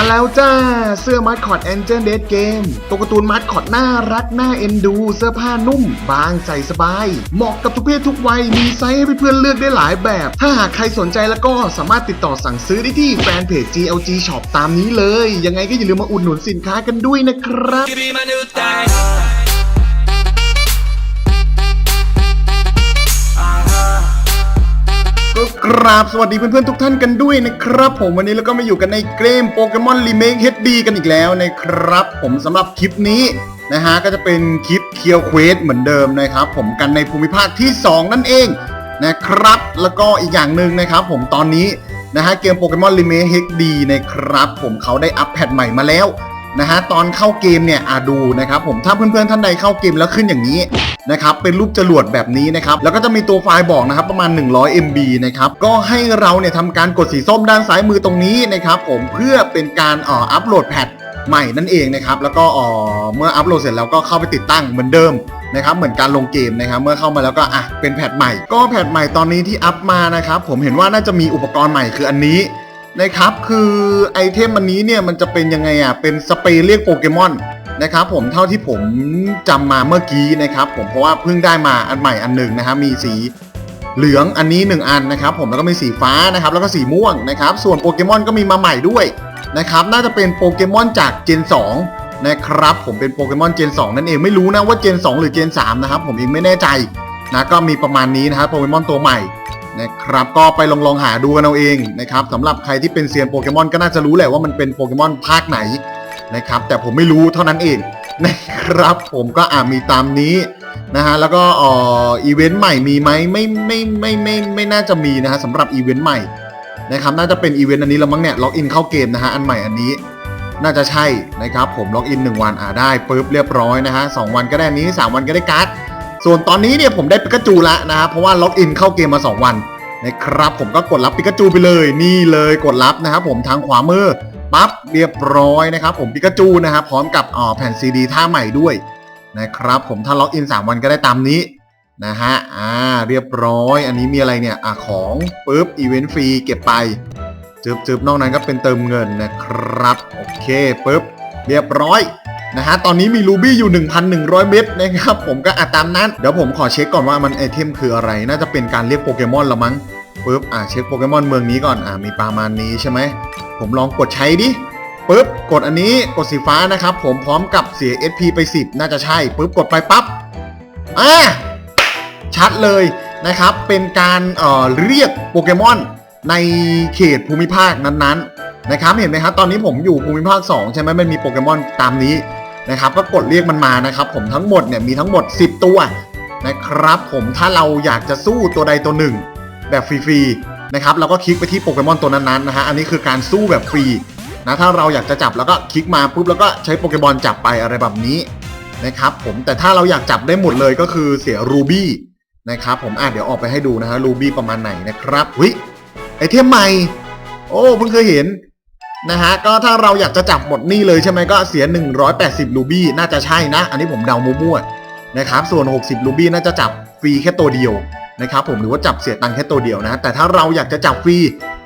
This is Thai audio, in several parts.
มาแล้วจ้า เสื้อมัดคอดแอนเจิลเดเกมตัวการ์ตูนมัดคอดน่ารักน่าเอ็นดู เสื้อผ้านุ่ม บางใส่สบาย เหมาะกับทุกเพศทุกวัย มีไซส์ให้เพื่อนๆเลือกได้หลายแบบ ถ้าหากใครสนใจแล้วก็สามารถติดต่อสั่งซื้อได้ที่แฟนเพจ GLG Shop ตามนี้เลย ยังไงก็อย่าลืมมาอุดหนุนสินค้ากันด้วยนะครับ ราบสวัสดีเพื่อนๆทุกท่านกันด้วยนะครับผมวันนี้เราก็มาอยู่กันในเกมโปเกมอนรีเมค HD กันอีกแล้วนะครับ ผมสำหรับคลิปนี้นะฮะก็จะเป็นคลิปเคียวเควสเหมือนเดิมนะครับผมกันในภูมิภาคที่ 2 นั่นเองนะครับ แล้วก็อีกอย่างหนึ่งนะครับผมตอนนี้นะฮะเกมโปเกมอนรีเมค HD นะครับผมเขาได้อัปแพทใหม่มาแล้ว นะฮะตอนเข้าเกมเนี่ยอาดูนะครับผมถ้าเพื่อนๆท่านใดเข้าเกมแล้วขึ้นอย่างนี้นะครับเป็นรูปจรวดแบบนี้นะครับแล้วก็จะมีตัวไฟล์บอกนะครับประมาณ 100 MB นะครับก็ให้เราเนี่ยทำการกดสีส้มด้านซ้ายมือตรงนี้นะครับผมเพื่อเป็นการอ่ออัปโหลดแพทใหม่นั่นเองนะครับแล้วก็อ่อเมื่ออัปโหลดเสร็จแล้วก็เข้าไปติดตั้งเหมือนเดิมนะครับเหมือนการลงเกมนะครับเมื่อเข้ามาแล้วก็อะเป็นแพทใหม่ ก็แพทใหม่ตอนนี้ที่อัปมานะครับผมเห็นว่าน่าจะมีอุปกรณ์ใหม่คืออันนี้ นะครับ คือไอเทมอันนี้เนี่ยมันจะเป็นยังไงอะ เป็นสเปรย์เรียกโปเกมอนนะครับผมเท่าที่ผมจำมาเมื่อกี้นะครับ ผมเพราะว่าเพิ่งได้มาอันใหม่อันหนึ่งนะครับมีสีเหลืองอันนี้ 1 อันนะครับ ผมแล้วก็มีสีฟ้านะครับ แล้วก็สีม่วงนะครับ ส่วนโปเกมอนก็มีมาใหม่ด้วยนะครับ น่าจะเป็นโปเกมอนจากเจน2นะครับ ผมเป็นโปเกมอนเจน2นั่นเองไม่รู้นะว่าเจน2 หรือเจน3นะครับผมเองไม่แน่ใจนะก็มีประมาณนี้นะครับโปเกมอนตัวใหม่ นะครับก็ไปลองลองหาดูกันเอาเองนะครับสำหรับใครที่เป็นเซียนโปเกมอนก็น่าจะรู้แหละว่ามันเป็นโปเกมอนภาคไหนนะครับแต่ผมไม่รู้เท่านั้นเองนะครับผมก็อ่ามีตามนี้นะฮะแล้วก็อ่ออีเวนต์ใหม่มีไหมไม่ไม่ไม่ไม่ไม่ไม่น่าจะมีนะฮะสำหรับอีเวนต์ใหม่นะครับน่าจะเป็นอีเวนต์อันนี้ล้วมั้งเนี่ยล็อกอินเข้าเกมนะฮะอันใหม่อันนี้น่าจะใช่นะครับผมล็อกอิน1วันอ่าได้ปุ๊บเรียบร้อยนะฮะสวันก็ได้นนี้ 3 วันก็ได้การ์ด ส่วนตอนนี้เนี่ยผมได้ปิกาจูละนะฮะเพราะว่าล็อกอินเข้าเกมมา 2 วันนะครับผมก็กดรับปิกาจูไปเลยนี่เลยกดรับนะครับผมทางขวามือปั๊บเรียบร้อยนะครับผมปิกาจูนะครับพร้อมกับอ่อแผ่นซีดีท่าใหม่ด้วยนะครับผมถ้าล็อกอิน 3 วันก็ได้ตามนี้นะฮะอ่าเรียบร้อย อันนี้มีอะไรเนี่ยอะของปุ๊บอีเวนต์ฟรีเก็บไปจึบจึบนอกนั้นก็เป็นเติมเงินนะครับ โอเคปุ๊บเรียบร้อย นะฮะ ตอนนี้มีรูบี้อยู่ 1,100 เม็ดนะครับ ผมก็อะตามนั้น เดี๋ยวผมขอเช็คก่อนว่ามันไอเทมคืออะไร น่าจะเป็นการเรียกโปเกมอนละมั้งปุ๊บ อะเช็คโปเกมอนเมืองนี้ก่อน อะมีประมาณนี้ใช่ไหม ผมลองกดใช้ดิปุ๊บ กดอันนี้ กดสีฟ้านะครับ ผมพร้อมกับเสีย SP ไป 10 น่าจะใช่ปุ๊บ กดไปปั๊บ อ่าชัดเลยนะครับ เป็นการเอ่อเรียกโปเกมอนในเขตภูมิภาคนั้นๆ นะครับเห็นไหมครับตอนนี้ผมอยู่ภูมิภาค 2 ใช่ไหมมันมีโปเกมอนตามนี้นะครับก็กดเรียกมันมานะครับ ผมทั้งหมดเนี่ยมีทั้งหมด 10 ตัวนะครับผมถ้าเราอยากจะสู้ตัวใดตัวหนึ่ง แบบฟรีๆนะครับเราก็คลิกไปที่โปเกมอนตัวนั้นๆนะฮะอันนี้คือการสู้แบบฟรีนะถ้าเราอยากจะจับแล้วก็คลิกมาปุ๊บแล้วก็ใช้โปเกมอนจับไปอะไรแบบนี้นะครับผมแต่ถ้าเราอยากจับได้หมดเลยก็คือเสียรูบี้นะครับผมอะเดี๋ยวออกไปให้ดูนะฮะรูบี้ประมาณไหนนะครับวิไอเทมใหม่ โอ้เพิ่งเคยเห็น นะฮะก็ถ้าเราอยากจะจับหมดนี่เลยใช่ไหมก็เสีย 180 รูบี้น่าจะใช่นะ อันนี้ผมเดามั่วๆนะครับส่วน 60 รูบี้น่าจะจับฟรีแค่ตัวเดียวนะครับผมหรือว่าจับเสียตังค์แค่ตัวเดียวนะ แต่ถ้าเราอยากจะจับฟรี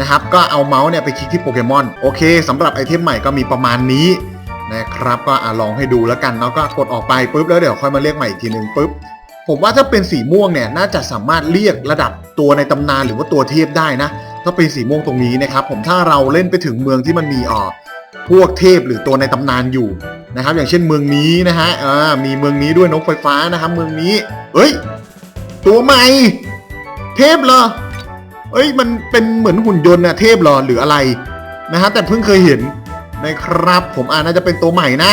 นะครับก็เอาเมาส์เนี่ยไปคลิกที่โปเกมอนโอเคสำหรับไอเทมใหม่ก็มีประมาณนี้นะครับก็อลองให้ดูแล้วกันแล้วก็กดออกไปปุ๊บแล้วเดี๋ยวค่อยมาเรียกใหม่อีกทีหนึ่งปุ๊บผมว่าถ้าเป็นสีม่วงเนี่ยน่าจะสามารถเรียกระดับตัวในตำนานหรือว่าตัวเทพได้นะ ถ้าเป็นสีม่วงตรงนี้นะครับ ผมถ้าเราเล่นไปถึงเมืองที่มันมีอ่อพวกเทพหรือตัวในตำนานอยู่นะครับ อย่างเช่นเมืองนี้นะฮะอ่ามีเมืองนี้ด้วยนกไฟฟ้านะครับ เมืองนี้ เอ้ย ตัวใหม่ เทพเหรอเอ้ยมันเป็นเหมือนหุ่นยนต์นะเทพเหรอหรืออะไรนะฮะแต่เพิ่งเคยเห็นนะครับ ผมอ่านน่าจะเป็นตัวใหม่นะ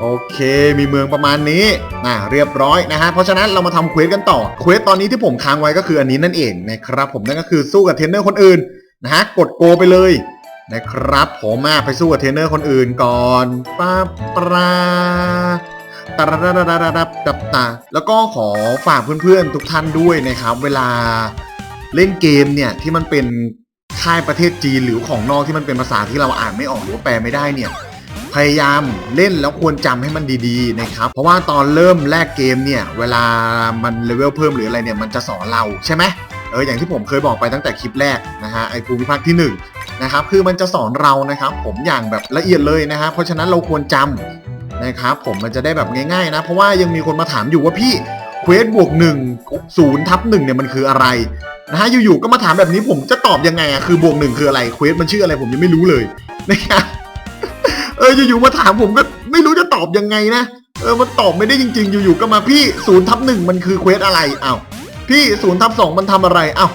โอเค มีเมืองประมาณนี้นะเรียบร้อยนะฮะ เพราะฉะนั้นเรามาทำเควสกันต่อ เควสตอนนี้ที่ผมค้างไว้ก็คืออันนี้นั่นเองนะครับผมนั่นก็คือสู้กับเทรนเนอร์คนอื่นนะฮะ กดโกไปเลยนะครับผมมาไปสู้กับเทรนเนอร์คนอื่นก่อนป้าปราตาดาดาดาดาดาดับตา แล้วก็ขอฝากเพื่อนๆทุกท่านด้วยนะครับ เวลาเล่นเกมเนี่ยที่มันเป็นค่ายประเทศจีนหรือของนอกที่มันเป็นภาษาที่เราอ่านไม่ออกหรือว่าแปลไม่ได้เนี่ย ยายามเล่นแล้วควรจำให้มันดีๆนะครับเพราะว่าตอนเริ่มแรกเกมเนี่ยเวลามันเลเวลเพิ่มหรืออะไรเนี่ยมันจะสอนเราใช่ไหมเอออย่างที่ผมเคยบอกไปตั้งแต่คลิปแรกนะฮะไอภูมิภาคที่หนึ่งนะครับ คือมันจะสอนเรานะครับ ผมอย่างแบบละเอียดเลยนะฮะเพราะฉะนั้นเราควรจำนะครับผมมันจะได้แบบง่ายๆนะ เพราะว่ายังมีคนมาถามอยู่ว่าพี่เควสบวกหนึ่งศูนย์ทับหนึ่งเนี่ยมันคืออะไรนะฮะอยู่ๆก็มาถามแบบนี้ผมจะตอบยังไงอะคือบวกหนึ่งคืออะไรเควสมันชื่ออะไรผมยังไม่รู้เลยนะครับ เอออยู่ๆมาถามผมก็ไม่รู้จะตอบยังไงนะเออมันตอบไม่ได้จริง ๆ อยู่ๆก็มาพี่ศูนย์ทับหนึ่งมันคือเควสอะไรอ้าวพี่ศูนย์ทับสองมันทำอะไรอ้าว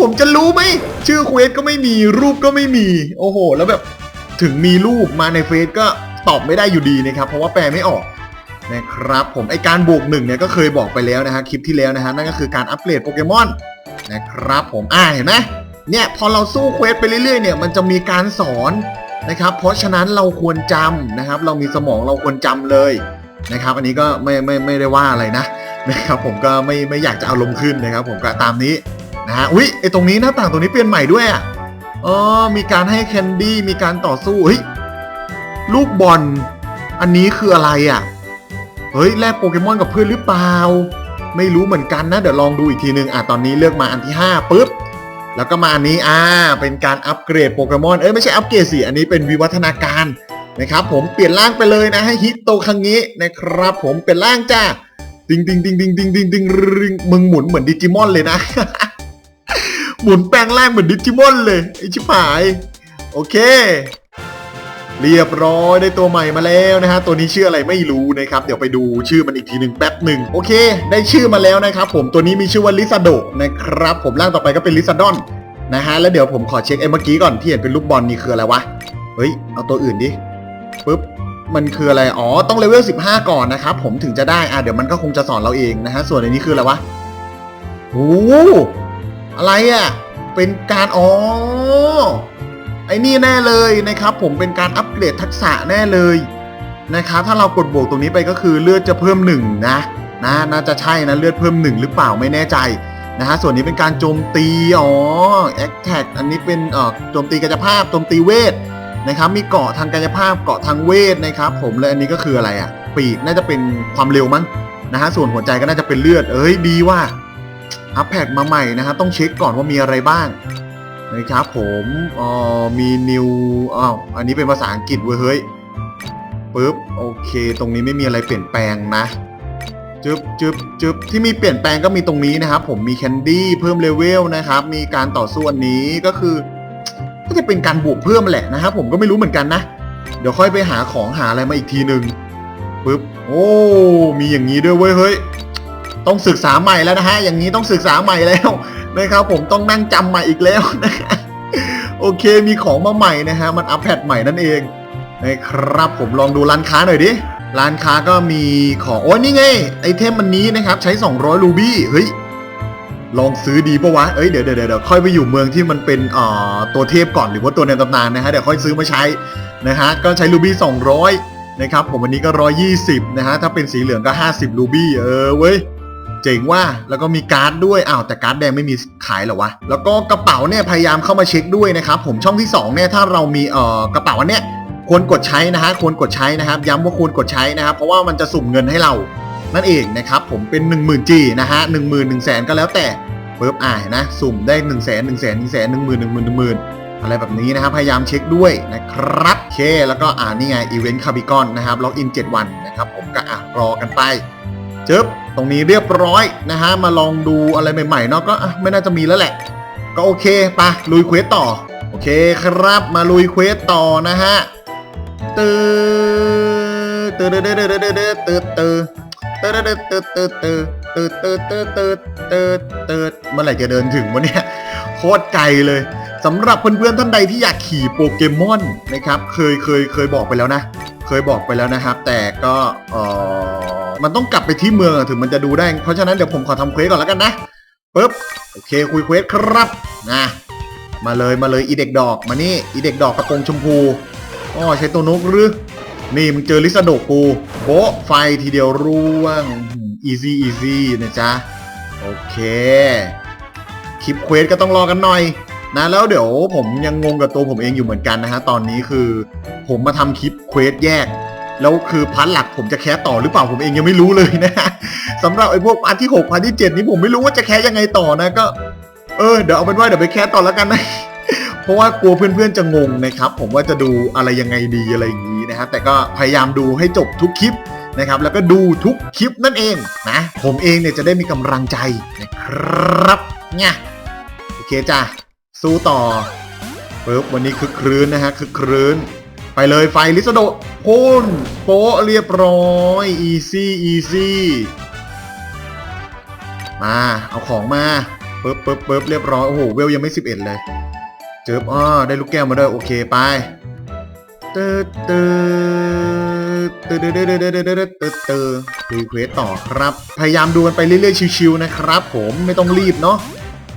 ผมจะรู้ไหมชื่อเควสก็ไม่มีรูปก็ไม่มี โอ้โห แล้วแบบถึงมีรูปมาในเฟซก็ตอบไม่ได้อยู่ดีนะครับ เพราะว่าแปลไม่ออกนะครับ ผมไอการบวกหนึ่งเนี่ยก็เคยบอกไปแล้วนะฮะคลิปที่แล้วนะฮะนั่นก็คือการอัปเกรดโปเกมอนนะครับ ผมอ่าเห็นไหมเนี่ยพอเราสู้เควสไปเรื่อยๆเนี่ยมันจะมีการสอน นะครับ เพราะฉะนั้นเราควรจำนะครับ เรามีสมองเราควรจำเลยนะครับ อันนี้ก็ไม่ไม่ไม่ได้ว่าอะไรนะนะครับ ผมก็ไม่ไม่อยากจะเอาลงขึ้นนะครับ ผมก็ตามนี้นะฮะอุ้ยไอตรงนี้หน้าต่างตรงนี้เปลี่ยนใหม่ด้วยอะอ๋อมีการให้แคนดี้มีการต่อสู้เฮ้ยลูกบอลอันนี้คืออะไรอะเฮ้ยแลกโปเกมอนกับเพื่อนหรือเปล่า ไม่รู้เหมือนกันนะ เดี๋ยวลองดูอีกทีนึงอะตอนนี้เลือกมาอันที่ 5ปุ๊บ แล้วก็มาอันนี้อ่าเป็นการอัปเกรดโปเกมอนเอ้ยไม่ใช่อัปเกรดสิอันนี้เป็นวิวัฒนาการนะครับผมเปลี่ยนร่างไปเลยนะให้ฮิตโตคังนี้นะครับผมเปลี่ยนร่างจ้าดิงดิงดิงดิงดิงดิงดิงริงมึงหมุนเหมือนดิจิมอนเลยนะ หมุนแปลงร่างเหมือนดิจิมอนเลยไอชิบหาย โอเค เรียบร้อยได้ตัวใหม่มาแล้วนะฮะตัวนี้ชื่ออะไรไม่รู้นะครับเดี๋ยวไปดูชื่อมันอีกทีหนึ่งแป๊บหนึ่งโอเค ได้ชื่อมาแล้วนะครับผมตัวนี้มีชื่อว่าลิซาโดนะครับผมร่างต่อไปก็เป็นลิซาดอนนะฮะแล้วเดี๋ยวผมขอเช็คไอ้เมื่อกี้ก่อนที่เห็นเป็นลูกบอลนี่คืออะไรวะเฮ้ยเอาตัวอื่นดิปุ๊บมันคืออะไรอ๋อต้องเลเวล15 ก่อนนะครับผมถึงจะได้อะเดี๋ยวมันก็คงจะสอนเราเองนะฮะส่วนอันนี้คืออะไรวะโอ้อะไรอะเป็นการอ๋อ ไอ้นี่แน่เลยนะครับ ผมเป็นการอัปเกรดทักษะแน่เลยนะครับถ้าเรากดบวกตรงนี้ไปก็คือเลือดจะเพิ่มหนึ่งนะนะน่าจะใช่นะเลือดเพิ่มหนึ่งหรือเปล่าไม่แน่ใจนะฮะส่วนนี้เป็นการโจมตีอ๋อแอคแท็กอันนี้เป็นเอ่อโจมตีกายภาพโจมตีเวทนะครับมีเกาะทางกายภาพเกาะทางเวทนะครับผมและอันนี้ก็คืออะไรอะ่ะปีกน่าจะเป็นความเร็วมั้งนะฮะส่วนหัวใจก็น่าจะเป็นเลือดเอ้ยดีว่าอัพแพกมาใหม่นะฮะต้องเช็คก่อนว่ามีอะไรบ้าง นะครับผมอ๋อมีนิวอ้าวอันนี้เป็นภาษาอังกฤษเว้ยเฮ้ยปึ๊บโอเค ตรงนี้ไม่มีอะไรเปลี่ยนแปลงนะจึ๊บจึ๊บจึ๊บที่มีเปลี่ยนแปลงก็มีตรงนี้นะครับ ผมมีแคนดี้เพิ่มเลเวลนะครับ มีการต่อสู้อันนี้ก็คือ ก็จะเป็นการบวกเพิ่มแหละนะครับ ผมก็ไม่รู้เหมือนกันนะ เดี๋ยวค่อยไปหาของหาอะไรมาอีกทีหนึ่งปึ๊บโอ้มีอย่างนี้ด้วยเว้ยเฮ้ยต้องศึกษาใหม่แล้วนะฮะอย่างนี้ต้องศึกษาใหม่แล้ว นะครับ ผมต้องนั่งจำใหม่อีกแล้วนะโอเคมีของมาใหม่นะฮะมันอัปเดตใหม่นั่นเองนะครับผมลองดูร้านค้าหน่อยดิร้านค้าก็มีของโอ้ยนี่ไงไอเทมมันนี้นะครับ ใช้ 200 รูบี้เฮ้ยลองซื้อดีปะวะเอ้ยเดี๋ยวเดี๋ยวเดี๋ยวค่อยไปอยู่เมืองที่มันเป็นเอ่อตัวเทพก่อนหรือว่าตัวในตำนานนะฮะเดี๋ยวค่อยซื้อมาใช้นะฮะก็ใช้รูบี้200นะครับผมวันนี้ก็ 120นะฮะถ้าเป็นสีเหลืองก็ 50รูบี้เออเว้ย เจ๋งว่าแล้วก็มีการ์ดด้วยอ้าวแต่การ์ดแดงไม่มีขายเหรอวะแล้วก็กระเป๋าเนี่ยพยายามเข้ามาเช็คด้วยนะครับผมช่องที่2เนี่ยถ้าเรามีเอ่อกระเป๋าอันเนี้ยควรกดใช้นะฮะควรกดใช้นะครับ ย้ำว่าควรกดใช้นะครับ เพราะว่ามันจะสุ่มเงินให้เรานั่นเองนะครับผมเป็น 1 0,000 G นะฮะ1 0 0 0 0 1 0 0 0 0ก็แล้วแต่ปุ๊บอ่าเห็นะสุ่มได้1นึ่งแสนหนึ่งแสนหนึ่งแสนหนึ่งหมื่นหนึ่งหมื่นหนึ่งหมื่นอะไรแบบนี้นะครับ พยายามเช็คด้วยนะครับโอเค แล้วก็อ่านี่ไงอีเวนต์คาบิกอนนะครับ ล็อกอิน 7 วันนะครับ ผมก็อะรอกันไป จบตรงนี้เรียบร้อยนะฮะ มาลองดูอะไรใหม่ๆเนาะก็ไม่น่าจะมีแล้วแหละ ก็โอเคปะลุยเควสต่อ โอเคครับมาลุยเควสต่อนะฮะตื่นตื่นตื่นตื่นตื่นตื่นตื่นตื่นเติร์ดเติร์ดเติร์ดเติร์ดเติร์ดเติร์ดเติร์ดเติร์ดเติร์ดเติร์ดเมื่อไหร่จะเดินถึงวะเนี่ยโคตรไกลเลย สำหรับเพื่อนๆท่านใดที่อยากขี่โปเกมอนนะครับ เคยเคยเคยบอกไปแล้วนะ เคยบอกไปแล้วนะครับ แต่ก็เออมันต้องกลับไปที่เมืองถึงมันจะดูได้ เพราะฉะนั้นเดี๋ยวผมขอทำเควสก่อนแล้วกันนะปึ๊บโอเคคุยเควสครับนะมาเลยมาเลยอีเด็กดอกมานี่อีเด็กดอกกระโปรงชมพูอ๋อใช้ตัวนกหรือนี่มึงเจอลิซาโดกูโบะไฟทีเดียวร่วงอีซี่อีซี่นะจ๊ะ โอเค คลิปเควสก็ต้องรอกันหน่อย นะแล้วเดี๋ยวผมยังงงกับตัวผมเองอยู่เหมือนกันนะฮะตอนนี้คือ ผมมาทำคลิปเควสแยก แล้วคือพันหลักผมจะแคสต่อหรือเปล่าผมเองยังไม่รู้เลยนะฮะสำหรับไอ้พวกพันที่6พันที่7นี้ผมไม่รู้ว่าจะแคสยังไงต่อนะก็ เออเดี๋ยวเอาเป็นว่าเดี๋ยวไปแคสต่อแล้วกันนะเพราะว่ากลัวเพื่อนๆจะงงนะครับผมว่าจะดูอะไรยังไงดีอะไรอย่างนี้นะครับแต่ก็พยายามดูให้จบทุกคลิปนะครับแล้วก็ดูทุกคลิปนั่นเองนะผมเองเนี่ยจะได้มีกำลังใจนะครับเนี่ยโอเคจ้ะ สู้ต่อปึ๊บวันนี้คึกครื้นนะฮะคึกครื้น ไปเลยไฟลิสโดพ่นโป๊ะเรียบร้อยอีซี่อีซี่มาเอาของมาปึ๊บปึ๊บปึ๊บเรียบร้อยโอ้โหเวลยังไม่ 11 เลย เจิบอ้อได้ลูกแก้วมาด้วยโอเคไปเติร์ดเติร์ดเติร์ดเติร์ดเติร์ดเติร์ดเติร์ดเติร์ดเติร์ดดูเควสต่อครับ พยายามดูกันไปเรื่อยๆชิวๆนะครับ ผมไม่ต้องรีบเนาะ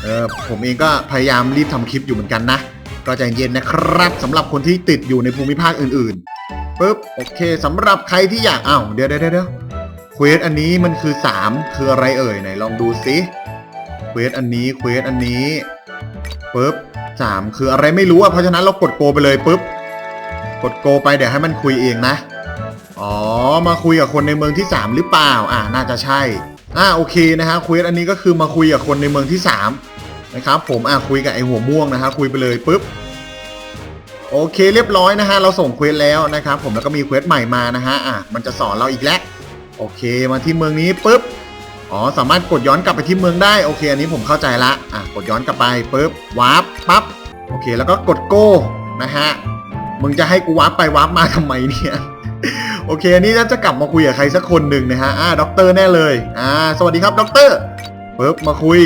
เออผมเองก็พยายามรีบทำคลิปอยู่เหมือนกันนะ ก็ใจเย็นนะครับสำหรับคนที่ติดอยู่ในภูมิภาคอื่นๆปึ๊บโอเคสำหรับใครที่อยากอ้าวเดี๋ยวเดี๋ยวเดี๋ยวเควสอันนี้มันคือ 3 คืออะไรเอ่ยไหนลองดูสิเควสอันนี้เควสอันนี้ปึ๊บสามคืออะไรไม่รู้อะเพราะฉะนั้นเรากดโกไปเลยปึ๊บกดโกไปเดี๋ยวให้มันคุยเองนะ อ๋อ มาคุยกับคนในเมืองที่ 3 หรือเปล่า อ่าน่าจะใช่ อ่าโอเคนะฮะเควสอันนี้ก็คือมาคุยกับคนในเมืองที่ 3 นะครับผมอ่าคุยกับไอหัวม่วงนะฮะคุยไปเลยปุ๊บโอเคเรียบร้อยนะฮะเราส่งเควสแล้วนะครับผมแล้วก็มีเควสใหม่มานะฮะอะมันจะสอนเราอีกแล้วโอเคมาที่เมืองนี้ปุ๊บอ๋อสามารถกดย้อนกลับไปที่เมืองได้โอเคอันนี้ผมเข้าใจละอะกดย้อนกลับไปปุ๊บวาร์ปปั๊บโอเคแล้วก็กดโก้นะฮะมึงจะให้กูวาร์ปไปวาร์ปมาทำไมเนี่ยโอเคอันนี้จะกลับมาคุยกับใครสักคนหนึ่งนะฮะอ่าด็อกเตอร์แน่เลยอ่าสวัสดีครับด็อกเตอร์ปุ๊บมาคุย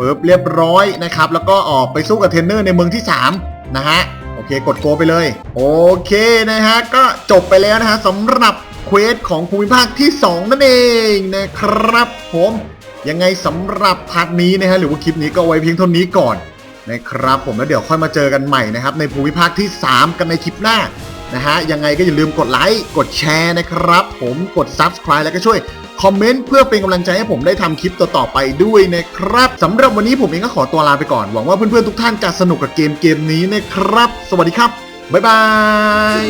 ปุ๊บเรียบร้อยนะครับ แล้วก็ออกไปสู้กับเทรนเนอร์ในเมืองที่ 3 นะฮะ โอเคกดโกไปเลย โอเคนะฮะ ก็จบไปแล้วนะฮะสำหรับเควสของภูมิภาคที่ 2 นั่นเองนะครับผมยังไงสำหรับพาร์ทนี้นะฮะหรือว่าคลิปนี้ก็ไว้เพียงเท่านี้ก่อนนะครับผมแล้วเดี๋ยวค่อยมาเจอกันใหม่นะครับในภูมิภาคที่ 3 กันในคลิปหน้านะฮะยังไงก็อย่าลืมกดไลค์กดแชร์นะครับ ผมกด Subscribe แล้วก็ช่วย คอมเมนต์เพื่อเป็นกำลังใจให้ผมได้ทำคลิปต่อๆไปด้วยนะครับสำหรับวันนี้ผมเองก็ขอตัวลาไปก่อน หวังว่าเพื่อนๆทุกท่านจะสนุกกับเกมเกมนี้นะครับ สวัสดีครับ บ๊ายบาย